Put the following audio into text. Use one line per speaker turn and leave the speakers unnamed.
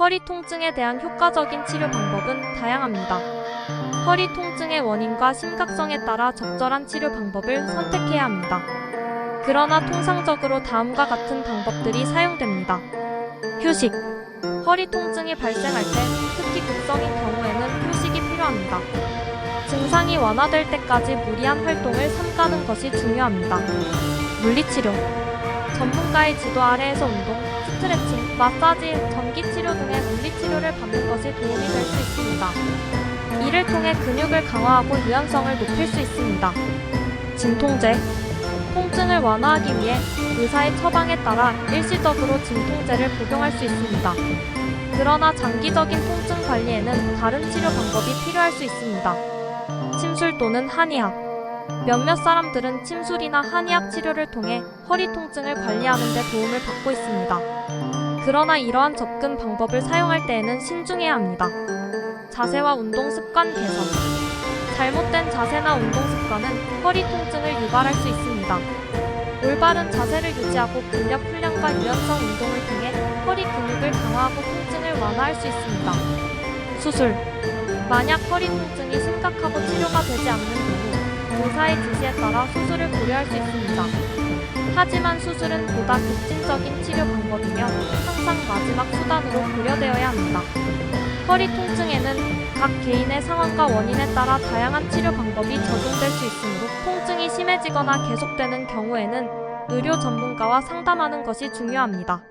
허리 통증에 대한 효과적인 치료 방법은 다양합니다. 허리 통증의 원인과 심각성에 따라 적절한 치료 방법을 선택해야 합니다. 그러나 통상적으로 다음과 같은 방법들이 사용됩니다. 휴식. 허리 통증이 발생할 때, 특히 급성인 경우에는 휴식이 필요합니다. 증상이 완화될 때까지 무리한 활동을 삼가는 것이 중요합니다. 물리치료. 전문가의 지도 아래에서 운동, 스트레칭, 마사지, 전기치료 등의 물리치료를 받는 것이 도움이 될 수 있습니다. 이를 통해 근육을 강화하고 유연성을 높일 수 있습니다. 진통제. 통증을 완화하기 위해 의사의 처방에 따라 일시적으로 진통제를 복용할 수 있습니다. 그러나 장기적인 통증 관리에는 다른 치료 방법이 필요할 수 있습니다. 침술 또는 한의학. 몇몇 사람들은 침술이나 한의학 치료를 통해 허리 통증을 관리하는 데 도움을 받고 있습니다. 그러나 이러한 접근 방법을 사용할 때에는 신중해야 합니다. 자세와 운동 습관 개선. 잘못된 자세나 운동 습관은 허리 통증을 유발할 수 있습니다. 올바른 자세를 유지하고 근력 훈련과 유연성 운동을 통해 허리 근육을 강화하고 통증을 완화할 수 있습니다. 수술. 만약 허리 통증이 심각하고 치료가 되지 않는 경우 의사의 지시에 따라 수술을 고려할 수 있습니다. 하지만 수술은 보다 급진적인 치료 방법이며 항상 마지막 수단으로 고려되어야 합니다. 허리 통증에는 각 개인의 상황과 원인에 따라 다양한 치료 방법이 적용될 수 있으므로 통증이 심해지거나 계속되는 경우에는 의료 전문가와 상담하는 것이 중요합니다.